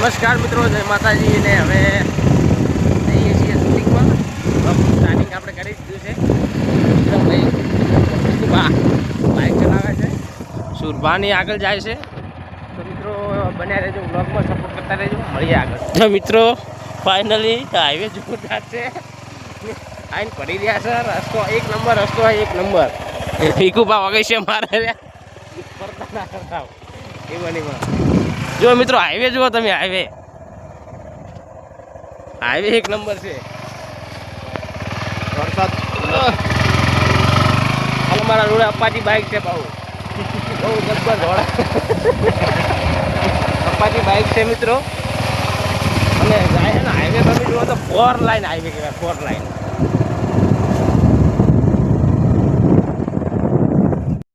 નમસ્કાર મિત્રો, જય માતાજી ને હવે જઈએ છીએ શૂટિંગમાં. પ્લાનિંગ આપણે કરી દીધું છે. બાઇક ચલાવે છે. સુરભાની આગળ જાય છે. તો મિત્રો, બન્યા રહેજો બ્લોગમાં સપોર્ટ કરતા રહેજો. મળીએ આગળ. તો મિત્રો ફાઇનલી હાઈવે જોરદાર છે. આઈને પડી રહ્યા છે. રસ્તો એક નંબર, રસ્તો એક નંબર. ભીખુભા વગર છે મારે. ફરતા ના કરતા જો મિત્રો હાઈવે જુઓ તમે હાઈવે હાઈવે એક નંબર છે. વરસાદ. અમારા રોડે અપાચી બાઇક છે બહુ બહુ જબ્બર ધોળા અપાચી બાઇક છે મિત્રો. અને જાય ને હાઈવે તમે જુઓ તો ફોર લાઈન હાઈવે કહેવાય ફોર લાઈન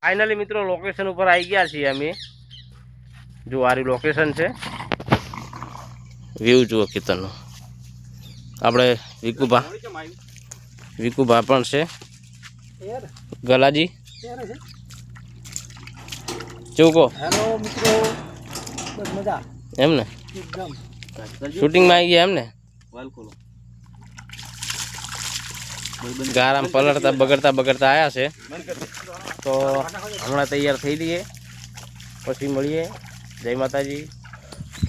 ફાઇનલી મિત્રો લોકેશન ઉપર આવી ગયા છીએ અમે. જો આરી લોકેશન છે. વ્યૂ જુઓ ખેતરનો આપણે વિકુભા વિકુભા પણ છે. ગલાજી? ચૂકો મજા એમ ને? શૂટિંગમાં આવી ગયા એમ ને? ગારામ પલળતા, બગડતા બગડતા આવ્યા છે. તો હમણાં તૈયાર થઈ જઈએ પછી મળીએ. જય માતાજી.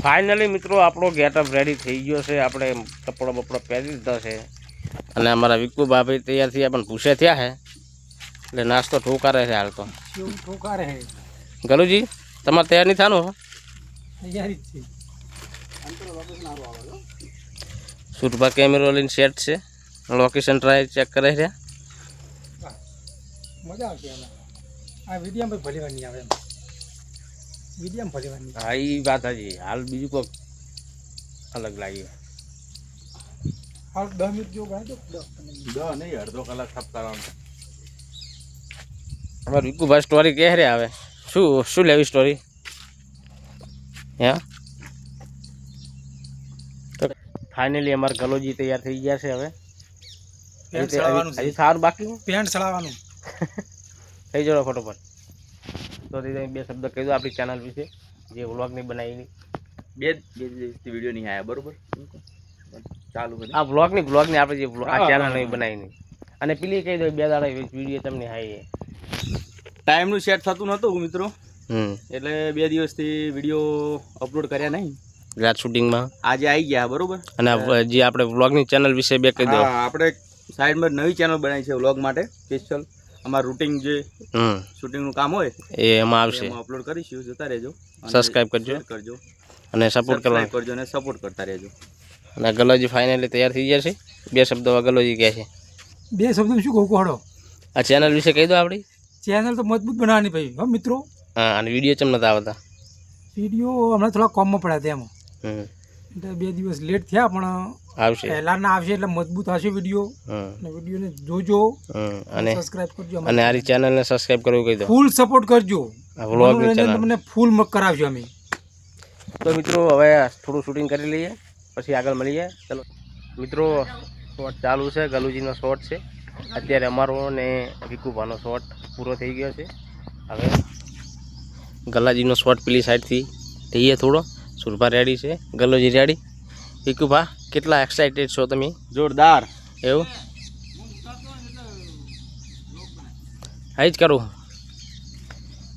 ફાઇનલી મિત્રો આપણો ગેટઅપ રેડી થઈ ગયો છે. આપણે કપડો બપડો પહેરી લીધો છે. અને અમારા વિકુ ભાભી તૈયાર થયા પણ પૂછે થયા છે એટલે નાસ્તો ઠોકારે છે હાલ તો. ઠોકારે ગલુજી તમારે તૈયાર નહીં થવાનું તૈયારી જ છે. સુરભા કેમેરો લઈને સેટ છે? લોકેશન ટ્રાય ચેક કરે છે? મજા આવશે આ વીડિયો ભલે નહીં આવે એમ વિડીયામાં હા એ વાત હજી હાલ બીજું કોઈક અલગ લાગે હાલ દસ મિનિટ જેવું ગાય દો દસ પંદર મિનિટ. અમારે રીકુભાઈ સ્ટોરી કહે રે આવે શું શું લેવી સ્ટોરી હે? તો ફાઇનલી અમારે ગલોજી તૈયાર થઈ ગયા છે હવે. હજી- સારું બાકી? પેન્ટ સળાવવાનું. થઈ જજો ફટોફટ. તો બે શબ્દ કહી દો આપણી ચેનલ વિશે જે વ્લોગ નહીં બનાવી બે બે દિવસથી વીડિયો નહીં આવ્યા બરોબર? ચાલુ આ વ્લોગની વ્લોગની આપણે જે આ ચેનલ નહીં બનાવી અને પેલી કહી દો બે દાડા વીડિયો તમને હાઈ ટાઈમનું સેટ થતું નહોતું મિત્રો. એટલે બે દિવસથી વીડિયો અપલોડ કર્યા નહીં. રાત શૂટિંગમાં. આજે આવી ગયા બરોબર? અને જે આપણે વ્લોગની ચેનલ વિશે બે કહી દો. આપણે સાઈડમાં નવી ચેનલ બનાવી છે વ્લોગ માટે સ્પેશિયલ અમારું રૂટિંગ જે હમ. શૂટિંગનું કામ હોય એ એમાં આવશે. અપલોડ કરીશું જોતા રહેજો. સબસ્ક્રાઈબ કરજો. કરજો. અને સપોર્ટ કરવાનો. કરજો અને સપોર્ટ કરતા રહેજો. અને ગલોજી ફાઇનલી તૈયાર થઈ ગયા છે? બે શબ્દો ગલોજી કહે છે. બે શબ્દો શું કહું કોહડો? આ ચેનલ વિશે કહી દો આપણી. ચેનલ તો મજબૂત બનાવવાની ભાઈ હા મિત્રો. હા અને વીડિયો ચમ નતા આવતા? વીડિયો હમણાં થોડા કોમમાં પડ્યા હતા એમાં. હમ. બે દિવસ લેટ થયા પણ આવશે. પહેલાના આવશે એટલે મજબૂત હશે વીડિયો. અને વિડીયોને જોજો અને સબસ્ક્રાઇબ કરજો અને આરી ચેનલને સબસ્ક્રાઇબ કરવું કહી દો ફૂલ સપોર્ટ કરજો. ચેનલ તમને ફૂલ મક કરાવજો અમે. તો મિત્રો હવે થોડું શૂટિંગ કરી લઈએ પછી આગળ મળીએ. ચલો. મિત્રો શોટ ચાલુ છે ગલુજીનો શોટ છે. અત્યારે અમારો ને વિકુભાનો શોટ પૂરો થઈ ગયો છે. હવે ગલાજીનો શોટ પેલી સાઈડથી થઈએ થોડો. સુરભા રેડી છે. ગલોજી રેડી વિકુભા? કેટલા એક્સાઇટેડ છો તમે? જોરદાર. એવું? હા જ કરું.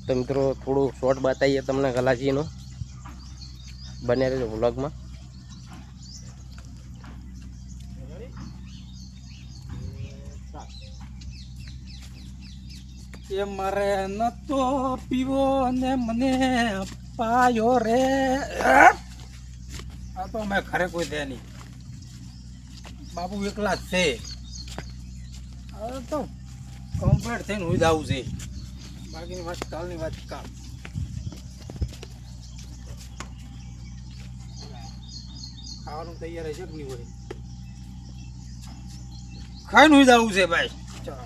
તો મિત્રો થોડું શોર્ટ બતાવીએ તમને ગલાજીનું. બને રહેજો વ્લોગમાં એ મારે નતો પીવો ને મને પાયો રે. આ તો અમે ખરે કોઈ દે નહીં. બાપુ એકલા જ છે. હવે તો કમ્પ્લીટ થઈને હું જ આવું છે. બાકીની વાત કાલની વાત કાલ. ખાવાનું તૈયાર હશે કે નહીં હોય? ખાઈને હું જ આવું છે ભાઈ. ચાલો.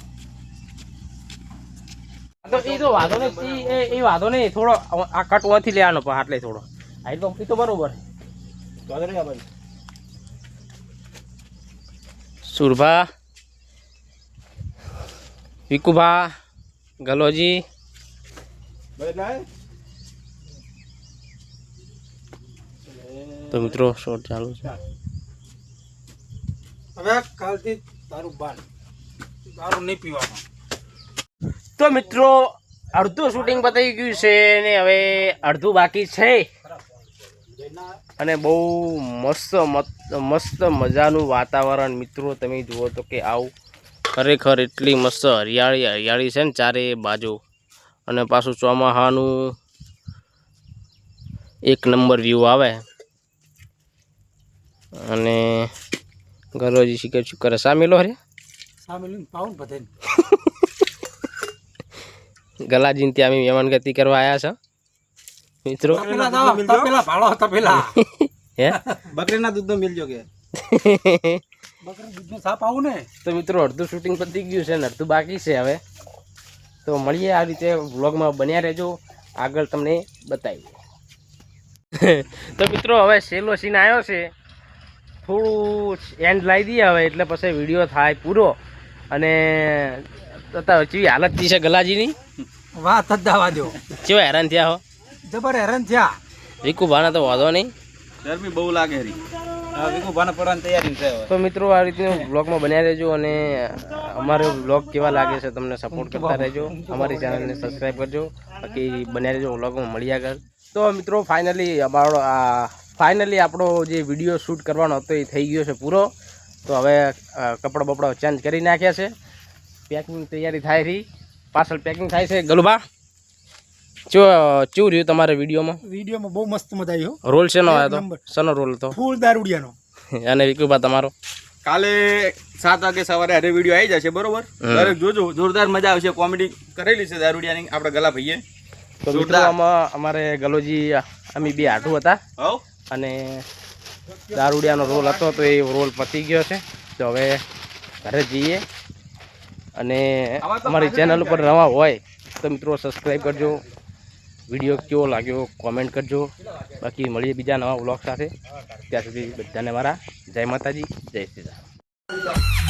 તો એ તો વાંધો નહીં એ એ વાંધો નહીં થોડો આ કટ ઓથી લેવાનો પણ આટલે થોડો. આ તો એ તો બરોબર. વાંધો નહીં આપણે સુરભા વિકુભા ગલોજી. તો મિત્રો શોટ ચાલુ છે. હવે કાલથી તારું બાન દારૂ નહીં પીવાનો. તો મિત્રો અડધું શૂટિંગ પતાવી ગયું છે ને હવે અડધું બાકી છે. અને બહુ મસ્ત મસ્ત મજાનું વાતાવરણ મિત્રો તમે જુઓ તો કે આવું ખરેખર એટલી મસ્ત હરિયાળી હરિયાળી છે ને ચારે બાજુ. અને પાછું ચોમાહાનું એક નંબર વ્યૂ આવે. અને ગરોજી શીખે શું કરે? સામેલો હરે ગલાજીને ત્યાં અમે મહેમાન ગતિ કરવા આવ્યા છે. મિત્રો? તપેલા ભાળો તપેલા. હે? બકરીના દૂધનો મિલજો કે. બકરી દૂધનો સાપ આવું ને? તો મિત્રો અડધું શૂટિંગ પતી ગયું છે ને અડધું બાકી છે હવે. તો મળીએ આ રીતે વ્લોગમાં બન્યા રહેજો. આગળ તમને બતાવી તો મિત્રો હવે સેલો સીન આવ્યો છે. થોડું એન્ડ લાવી દઈએ હવે એટલે પછી વીડિયો થાય પૂરો. અને અત્યારે કેવી હાલત થઈ છે ગલાજીની. વાત જ દાવા દો ચેવા હેરાન થયા હો? જબર હેરાન થયા. રીકુ ભાના તો વાંધો નહીં. ગરમી બહુ લાગે રી વિકુ ભાને તૈયારી છે તો મિત્રો આ રીતનું બ્લોગમાં બન્યા રહેજો અને અમારો બ્લોગ કેવા લાગે છે તમને સપોર્ટ કરતા રહેજો. અમારી ચેનલને સબસ્ક્રાઈબ કરજો. બાકી બન્યા રહેજો બ્લોગમાં મળી આગળ. તો મિત્રો ફાઇનલી અમારો ફાઇનલી આપણો જે વીડિયો શૂટ કરવાનો હતો એ થઈ ગયો છે પૂરો. તો હવે કપડાં બપડા ચેન્જ કરી નાખ્યા છે. પેકિંગ તૈયારી થાય રહી. પાર્સલ પેકિંગ થાય છે. ગલુબા. ચો ચેવું રહ્યું તમારા વિડીયોમાં? વિડીયોમાં બહુ મસ્ત મજા આવી હો. રોલ શેનો આવ્યો નંબર. હતો શેનો રોલ હતો? ફૂલ દારૂડિયાનો. અને વિકુબા તમારો? કાલે સાત વાગે સવારે હરે વીડિયો આવી જશે બરોબર. દરેક જોજો જોરદાર મજા આવશે. કોમેડી કરેલી છે દારૂડિયાની આપણે ગલા ભાઈએ તો મિત્રો અમારે ગલોજી અમે બે આઠું હતા. હવ. અને દારૂડિયાનો રોલ હતો તો એ રોલ પતી ગયો છે. તો હવે ઘરે જઈએ. અને અમારી ચેનલ ઉપર નવા હોય તો મિત્રો સબસ્ક્રાઈબ કરજો. વીડિયો કેવો લાગ્યો કોમેન્ટ કરજો. બાકી મળીએ બીજા નવા બ્લોગ સાથે. ત્યાં સુધી બધાને મારા જય માતાજી, જય શ્રી રામ.